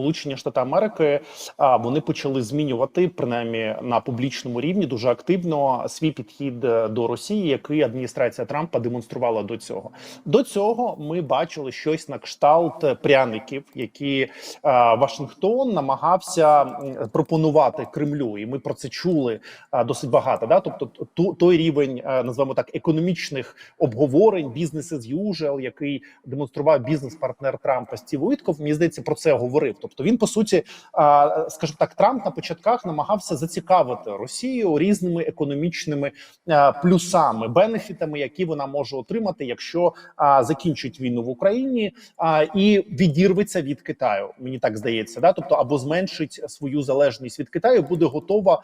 Сполучені Штати Америки а, вони почали змінювати принаймні на публічному рівні дуже активно свій підхід е, до Росії, який адміністрація Трампа демонструвала до цього. До цього ми бачили щось на кшталт пряників, які Вашингтон намагався пропонувати Кремлю, і ми про це чули досить багато. Да, тобто ту, той рівень, е, називаємо так, економічних обговорень, бізнес as usual, який демонстрував бізнес-партнер Трампа Стів Уітков, мені здається, про це говорив. Тобто він по суті, скажімо так, Трамп на початках намагався зацікавити Росію різними економічними а, плюсами, бенефітами, які вона може отримати, якщо закінчить війну в Україні і відірветься від Китаю. Мені так здається, да, тобто або зменшить свою залежність від Китаю, буде готова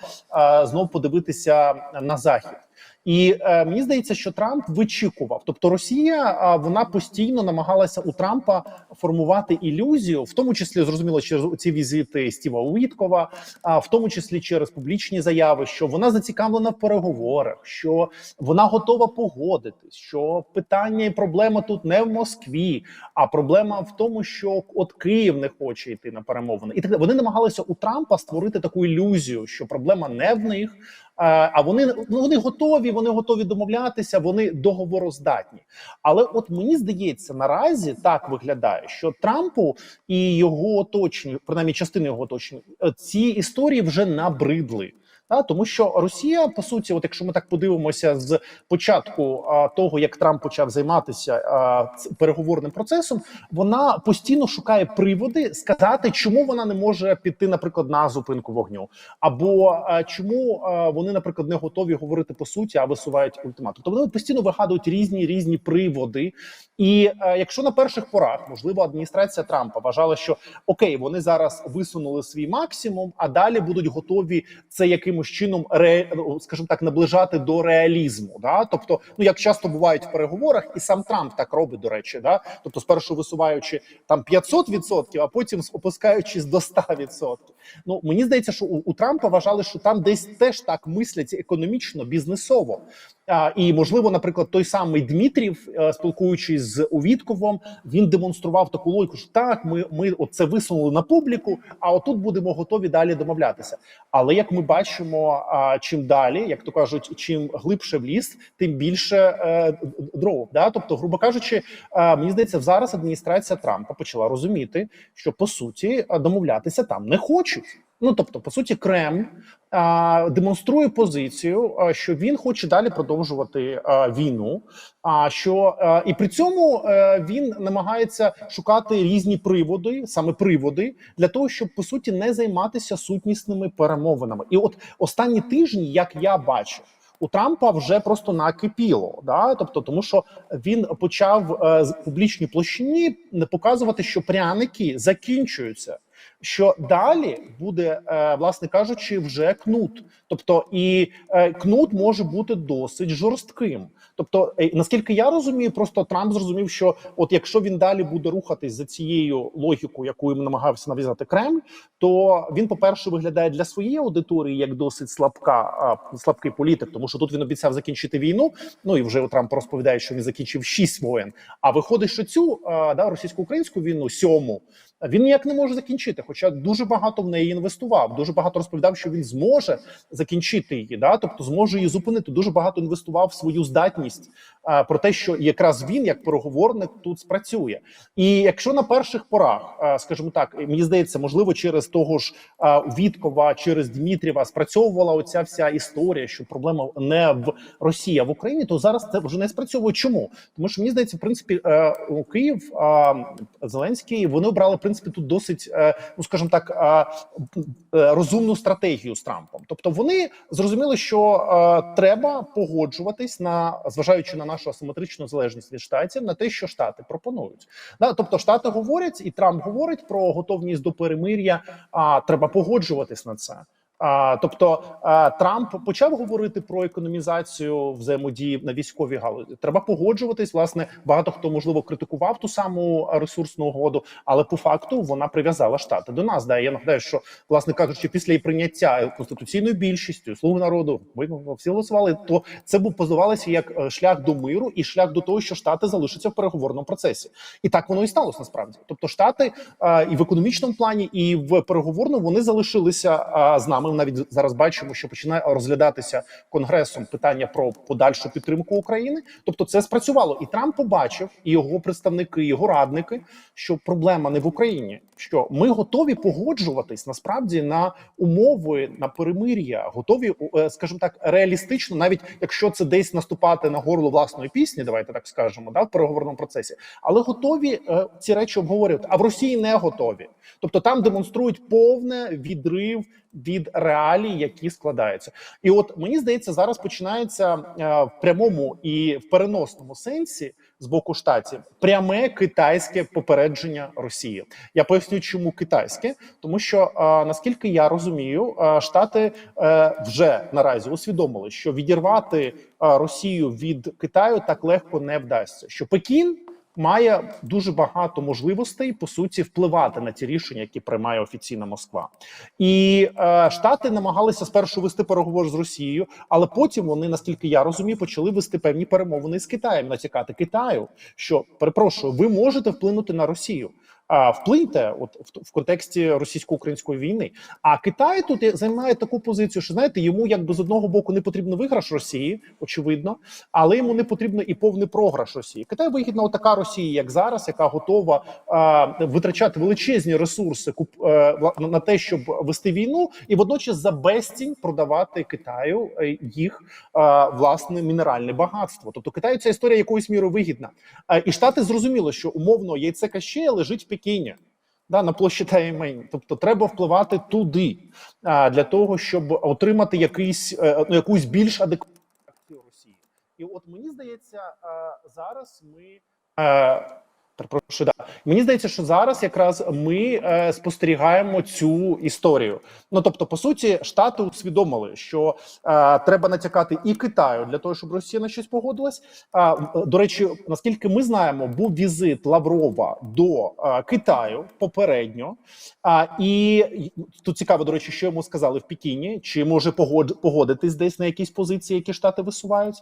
знов подивитися на захід. І е, мені здається, що Трамп вичікував. Тобто, Росія а, вона постійно намагалася у Трампа формувати ілюзію, в тому числі зрозуміло через ці візити Стіва Уіткова, а в тому числі через публічні заяви, що вона зацікавлена в переговорах, що вона готова погодитись, що питання і проблема тут не в Москві, а проблема в тому, що от Київ не хоче йти на перемовини, і так вони намагалися у Трампа створити таку ілюзію, що проблема не в них. А а вони ну вони готові, вони готові домовлятися, вони договороздатні. Але от мені здається, наразі так виглядає, що Трампу і його оточенню, принаймні частини його оточення, е, ці історії вже набридли. Та тому, що Росія по суті, от якщо ми так подивимося з початку а, того, як Трамп почав займатися а, переговорним процесом, вона постійно шукає приводи сказати, чому вона не може піти, наприклад, на зупинку вогню, або а, чому а, вони, наприклад, не готові говорити по суті, а висувають ультиматум. Тобто вони постійно вигадують різні різні приводи. І е, якщо на перших порах, можливо, адміністрація Трампа вважала, що окей, вони зараз висунули свій максимум, а далі будуть готові це якимось чином ре, ну, скажімо так, наближати до реалізму. Да? Тобто, ну як часто бувають в переговорах, і сам Трамп так робить, до речі, да? тобто, спершу висуваючи там 500%, а потім опускаючись до 100%. Ну мені здається, що у, у Трампа вважали, що там десь теж так мислять економічно, бізнесово. І можливо, наприклад, той самий Дмитрів, е, спілкуючись з Увітковом, він демонстрував таку логіку, що так, ми, ми це висунули на публіку, а отут будемо готові далі домовлятися. Але як ми бачимо, чим далі, як то кажуть, чим глибше в ліс, тим більше е, дров. Да? Тобто, грубо кажучи, е, мені здається, зараз адміністрація Трампа почала розуміти, що по суті домовлятися там не хочуть. Ну тобто, по суті, Кремль а, демонструє позицію, а, що він хоче далі продовжувати а, війну. А що а, і при цьому а, він намагається шукати різні приводи, саме приводи, для того, щоб по суті не займатися сутнісними перемовинами. І от останні тижні, як я бачу. У Трампа вже просто накипіло, да, тобто, тому що він почав е, з публічній площині не показувати, що пряники закінчуються. Що далі буде, е, власне кажучи, вже кнут. Тобто, і е, кнут може бути досить жорстким. Тобто, е, наскільки я розумію, просто Трамп зрозумів, що от якщо він далі буде рухатись за цією логікою, яку їм намагався нав'язати Кремль, то він, по перше, виглядає для своєї аудиторії як досить слабка, слабкий політик, тому що тут він обіцяв закінчити війну. Ну і вже Трамп розповідає, що він закінчив шість воєн. А виходить, що цю да, російсько-українську війну сьому він ніяк не може закінчити, хоча дуже багато в неї інвестував. Дуже багато розповідав, що він зможе закінчити її, да, тобто зможе її зупинити. Дуже багато інвестував в свою здатність а, про те, що якраз він, як переговорник, тут спрацює. І якщо на перших порах, а, скажімо так, мені здається, можливо, через того ж а, Віткова, через Дмитрієва спрацьовувала оця вся історія, що проблема не в Росії, а в Україні, то зараз це вже не спрацьовує. Чому? Тому що мені здається, в принципі, е, у Київ а, Зеленський вони обрали в принципі тут досить, е, ну скажімо так, е, розумну стратегію з Трампом. Тобто вони зрозуміли, що е, треба погоджуватись на зважаючи на нашу асиметричну залежність від штатів, на те, що штати пропонують. Да, тобто штати говорять, і Трамп говорить про готовність до перемир'я. А треба погоджуватись на це. А, тобто а, Трамп почав говорити про економізацію взаємодії на військовій галузі. Треба погоджуватись. Власне, багато хто можливо критикував ту саму ресурсну угоду, але по факту вона прив'язала штати до нас. Да, я нагадаю, що власне кажучи, після її прийняття конституційною більшістю слуги народу ви всі голосували. То це був позивалося як е, шлях до миру і шлях до того, що штати залишаться в переговорному процесі, і так воно і сталося насправді. Тобто, штати а, і в економічному плані, і в переговорному вони залишилися а, з нами. Ми навіть зараз бачимо, що починає розглядатися конгресом питання про подальшу підтримку України. Тобто, це спрацювало, і Трамп побачив, і його представники, і його радники, що проблема не в Україні, що ми готові погоджуватись насправді на умови на перемир'я, готові, е, скажімо так, реалістично, навіть якщо це десь наступати на горло власної пісні, давайте так скажемо, да, в переговорному процесі, але готові е, ці речі обговорювати. А в Росії не готові. Тобто там демонструють повне відрив від реалій, які складаються, і от мені здається, зараз починається е, в прямому і в переносному сенсі з боку штатів пряме китайське попередження Росії. Я поясню, чому китайське, тому що е, наскільки я розумію, е, штати вже наразі усвідомили, що відірвати Росію від Китаю так легко не вдасться. Що Пекін має дуже багато можливостей по суті впливати на ті рішення, які приймає офіційна Москва, і е, Штати намагалися спершу вести переговори з Росією, але потім вони, наскільки я розумію, почали вести певні перемовини з Китаєм, натякати Китаю, що перепрошую, ви можете вплинути на Росію. Вплиньте, от в, контексті російсько-української війни. А Китай тут займає таку позицію, що знаєте, йому якби з одного боку не потрібно виграш Росії, очевидно, але йому не потрібно і повний програш Росії. Китай вигідна така Росія, як зараз, яка готова а, витрачати величезні ресурси куп а, на те, щоб вести війну, і водночас за безцінь продавати Китаю е, їх а, власне мінеральне багатство. Тобто Китаю ця історія якоюсь мірою вигідна. А, і штати зрозуміло, що умовно яйце кащея лежить в Пекіні. Да, на площі Таймень. тобто треба впливати туди а, для того, щоб отримати якийсь е, ну якусь більш адекватну Росії. І от мені здається, зараз ми а, перепрошую, да. мені здається, що зараз якраз ми е, спостерігаємо цю історію. Ну тобто, по суті, штати усвідомили, що е, треба натякати і Китаю для того, щоб Росія на щось погодилась. А до речі, наскільки ми знаємо, був візит Лаврова до е, Китаю попередньо. А і тут цікаво, до речі, що йому сказали в Пекіні, чи може погод, погодитись десь на якісь позиції, які штати висувають.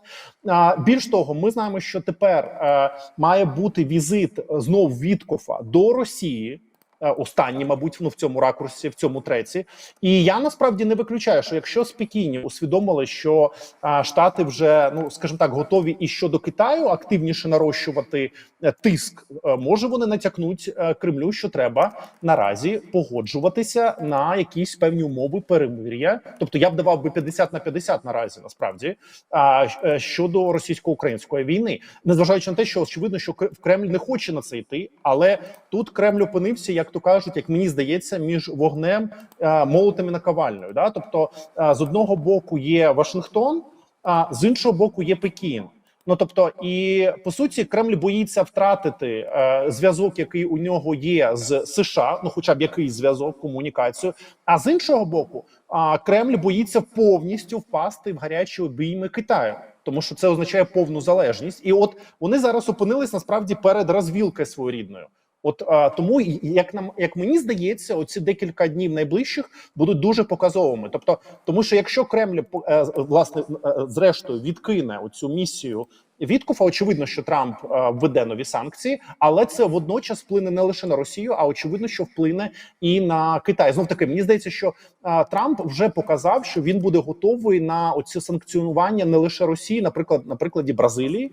А більш того, ми знаємо, що тепер е, має бути візит знов Віткофа до Росії. Е, Останні, мабуть, ну в цьому ракурсі, в цьому треці, і я насправді не виключаю, що якщо спокійні усвідомили, що а, штати вже ну скажімо так готові і щодо Китаю активніше нарощувати е, тиск, е, може вони натякнуть Кремлю, що треба наразі погоджуватися на якісь певні умови перемир'я. Тобто я б давав би 50 на 50 наразі, насправді а, щодо російсько-української війни, незважаючи на те, що очевидно, що Кремль не хоче на це йти, але тут Кремль опинився, як то кажуть, як мені здається, між вогнем е, молотом і наковальною. Да? Тобто, е, з одного боку є Вашингтон, а з іншого боку є Пекін. Ну тобто, і по суті, Кремль боїться втратити е, зв'язок, який у нього є з США, ну хоча б якийсь зв'язок, комунікацію. А з іншого боку, а Кремль боїться повністю впасти в гарячі обійми Китаю, тому що це означає повну залежність. І от вони зараз опинились насправді перед розвілкою своєрідною. От а, тому, як нам як мені здається, оці декілька днів найближчих будуть дуже показовими. Тобто, тому що якщо Кремль е, власне е, зрештою відкине оцю місію Віткофа, очевидно, що Трамп е, введе нові санкції, але це водночас вплине не лише на Росію, а очевидно, що вплине і на Китай. Знов таки, мені здається, що е, Трамп вже показав, що він буде готовий на оці санкціонування не лише Росії, наприклад, на прикладі Бразилії,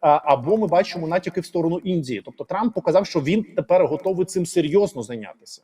або ми бачимо натяки в сторону Індії. Тобто Трамп показав, що він тепер готовий цим серйозно зайнятися.